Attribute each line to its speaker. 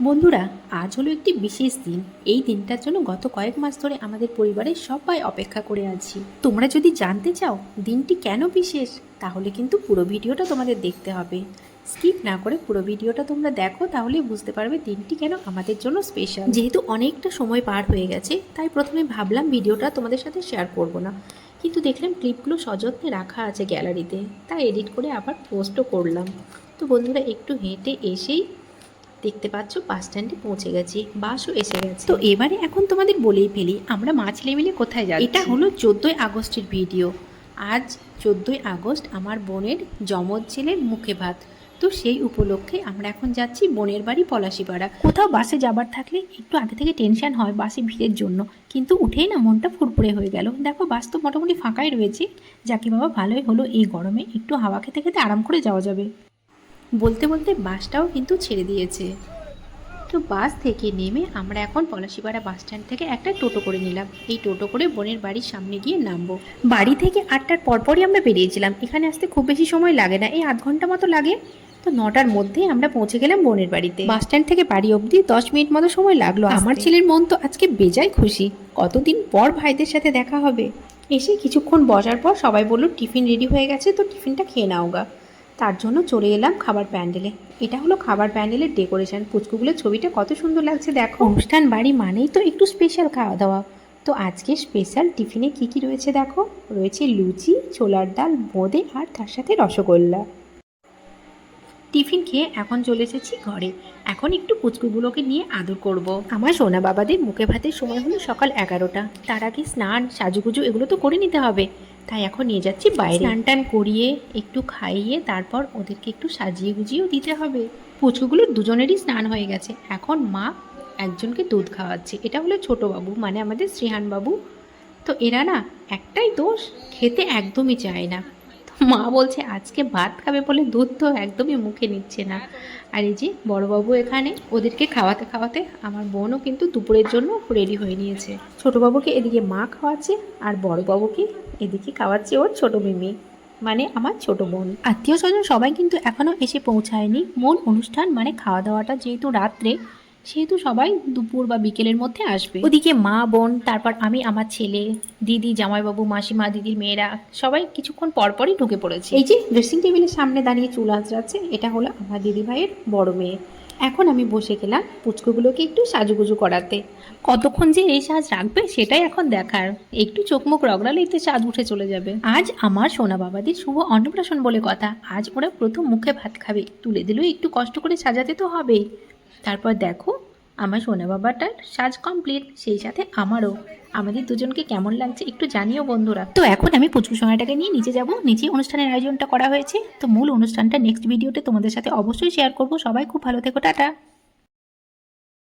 Speaker 1: বন্ধুরা, আজ হলো একটি বিশেষ দিন। এই দিনটার জন্য গত কয়েক মাস ধরে আমাদের পরিবারের সবাই অপেক্ষা করে আছি। তোমরা যদি জানতে চাও দিনটি কেন বিশেষ, তাহলে কিন্তু পুরো ভিডিওটা তোমাদের দেখতে হবে। স্কিপ না করে পুরো ভিডিওটা তোমরা দেখো তাহলে বুঝতে পারবে দিনটি কেন আমাদের জন্য স্পেশাল যেহেতু অনেকটা সময় পার হয়ে গেছে, তাই প্রথমে ভাবলাম ভিডিওটা তোমাদের সাথে শেয়ার করব না। কিন্তু দেখলাম ক্লিপগুলো সযত্নে রাখা আছে গ্যালারিতে তাই এডিট করে আবার পোস্টও করলাম। তো বন্ধুরা, একটু হেঁটে এসেই দেখতে পাচ্ছ বাস স্ট্যান্ডে পৌঁছে গেছি বাসও এসে গেছে। তো এবারে এখন তোমাদের বলেই ফেলি আমরা মাছ লেবেলে কোথায় যাই এটা হলো চোদ্দোই আগস্টের ভিডিও আজ চোদ্দোই আগস্ট আমার বোনের জমজ ছেলের মুখে ভাত। তো সেই উপলক্ষে আমরা এখন যাচ্ছি বোনের বাড়ি পলাশিপাড়া। কোথাও বাসে যাবার থাকলে একটু আগে থেকে টেনশন হয় বাসে ভিড়ের জন্য। কিন্তু উঠেই না মনটা ফুরফুরে হয়ে গেল। দেখো বাস তো মোটামুটি ফাঁকাই রয়েছে। যাকে বাবা ভালোই হলো এই গরমে একটু হাওয়া খেতে খেতে আরাম করে যাওয়া যাবে। বলতে বলতে বাসটাও কিন্তু ছেড়ে দিয়েছে। তো বাস থেকে নেমে আমরা এখন পলাশিপাড়া বাস স্ট্যান্ড থেকে একটা টোটো করে নিলাম। এই টোটো করে বোনের বাড়ির সামনে গিয়ে নামবো। বাড়ি থেকে আটটার পরপরই আমরা বেরিয়েছিলাম। এখানে আসতে খুব বেশি সময় লাগে না। এই আধ ঘণ্টা মতো লাগে। তো নটার মধ্যেই আমরা পৌঁছে গেলাম বোনের বাড়িতে। বাস স্ট্যান্ড থেকে বাড়ি অবধি দশ মিনিট মতো সময় লাগল আমার ছেলের মন তো আজকে বেজায় খুশি। কতদিন পর ভাইদের সাথে দেখা হবে? এসে কিছুক্ষণ বসার পর সবাই বলল টিফিন রেডি হয়ে গেছে তো টিফিনটা খেয়ে নাও গা। তার জন্য চলে এলাম খাবার প্যান্ডেলে। এটা হলো খাবার প্যান্ডেলের ডেকোরেশন। পুচকুগুলোর ছবিটা কত সুন্দর লাগছে, দেখো। অনুষ্ঠান বাড়ি মানেই তো একটু স্পেশাল খাওয়া দাওয়া তো আজকে স্পেশাল টিফিনে কি কি রয়েছে, দেখো? রয়েছে লুচি, ছোলার ডাল, বোঁদে আর তার সাথে রসগোল্লা। টিফিন খেয়ে এখন চলে এসেছি ঘরে। এখন একটু পুচকুগুলোকে নিয়ে আদর করব। আমার সোনা বাবাদের মুখে ভাতের সময় হলো সকাল এগারোটা। তার আগে স্নান সাজুগুজু এগুলো তো করে নিতে হবে। তাই এখন নিয়ে যাচ্ছি বাইরে। স্নান টান করিয়ে একটু খাইয়ে তারপর ওদেরকে একটু সাজিয়ে গুজিয়েও দিতে হবে। পুচকুগুলোর দুজনেরই স্নান হয়ে গেছে। এখন মা একজনকে দুধ খাওয়াচ্ছে। এটা হলো ছোট বাবু মানে আমাদের শ্রীহান বাবু। তো এরা না একটাই দোষ খেতে একদমই চায় না। মা বলছে, আজকে ভাত খাবে বলে দুধ তো একদমই মুখে নিচ্ছে না। আর এই যে বড়বাবু এখানে, ওদেরকে খাওয়াতে খাওয়াতে আমার বোনও কিন্তু দুপুরের জন্য রেডি হয়ে নিয়েছে। ছোটোবাবুকে এদিকে মা খাওয়াচ্ছে আর বড়বাবুকে এদিকে খাওয়াচ্ছে ওর ছোট মিমি মানে আমার ছোট বোন। আত্মীয় স্বজন সবাই কিন্তু এখনও এসে পৌঁছায়নি। মূল অনুষ্ঠান মানে খাওয়া দাওয়াটা যেহেতু রাত্রে সেহেতু সবাই দুপুর বা বিকেলের মধ্যে আসবে। ওদিকে মা বোন তারপর আমি আমার ছেলে দিদি জামাইবাবু মাসিমা দিদির মেয়েরা সবাই কিছুক্ষণ পরপরই ঢুকে পড়েছে। এই যে ড্রেসিং টেবিলের সামনে দাঁড়িয়ে চুল আঁচড়াচ্ছে এটা হলো আমার দিদি ভাইয়ের বড় মেয়ে। এখন আমি বসে গেলাম পুচকুগুলোকে একটু সাজুগুজু করাতে। কতক্ষণ যে এই সাজ রাখবে সেটাই এখন দেখার। একটু চোখ মুখ রগড়ালেই তো সাজ উঠে চলে যাবে। আজ আমার সোনা বাবাদের শুভ অন্নপ্রাশন বলে কথা। আজ ওরা প্রথম মুখে ভাত খাবে। তুলে দিলেও একটু কষ্ট করে সাজাতে তো হবেই। তারপর দেখো, আমার সোনা বাবাটার সাজ কমপ্লিট সেই সাথে আমারও। আমাদের দুজনকে কেমন লাগছে একটু জানিও বন্ধুরা। তো এখন আমি পুচকু সোনাটাকে নিয়ে নিচে যাব। নিচে অনুষ্ঠানের আয়োজনটা করা হয়েছে। তো মূল অনুষ্ঠানটা নেক্সট ভিডিওতে তোমাদের সাথে অবশ্যই শেয়ার করব। সবাই খুব ভালো থেকো, টাটা।